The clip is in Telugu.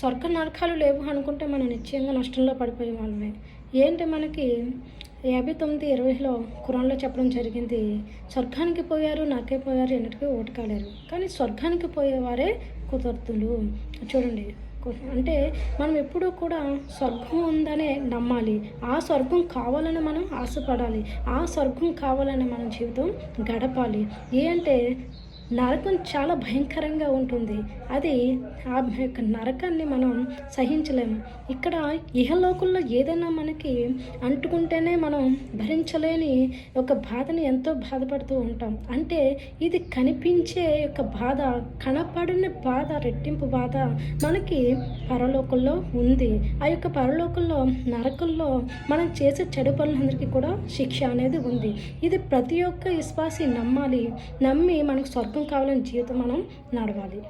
స్వర్గ నరకాలు లేవు అనుకుంటే మనం నిశ్చయంగా నష్టంలో పడిపోయే వాళ్ళమే. ఏంటి మనకి? యాభై తొమ్మిది ఇరవైలో కురాన్లో చెప్పడం జరిగింది స్వర్గానికి పోయారు నాకే పోయారు ఎన్నిటికీ ఓటు కాలేరు. కానీ స్వర్గానికి పోయేవారే కుదర్తులు. చూడండి అంటే మనం ఎప్పుడూ కూడా స్వర్గం ఉందనే నమ్మాలి. ఆ స్వర్గం కావాలని మనం ఆశపడాలి. ఆ స్వర్గం కావాలని మనం జీవితం గడపాలి. ఏ అంటే నరకం చాలా భయంకరంగా ఉంటుంది. అది ఆ యొక్క నరకాన్ని మనం సహించలేము ఇక్కడ ఇహలోకంలో ఏదైనా మనకి అంటుకుంటేనే మనం భరించలేని ఒక బాధని ఎంతో బాధపడుతూ ఉంటాం. అంటే ఇది కనిపించే యొక్క బాధ కనపడిన బాధ రెట్టింపు బాధ మనకి పరలోకంలో ఉంది. ఆ యొక్క పరలోకంలో నరకంలో మనం చేసే చెడు పనులందరికీ కూడా శిక్ష అనేది ఉంది. ఇది ప్రతి ఒక్క విశ్వాసి నమ్మాలి. నమ్మి మనకు స్వర్గ కావాలని జీవితం మనం నడవాలి.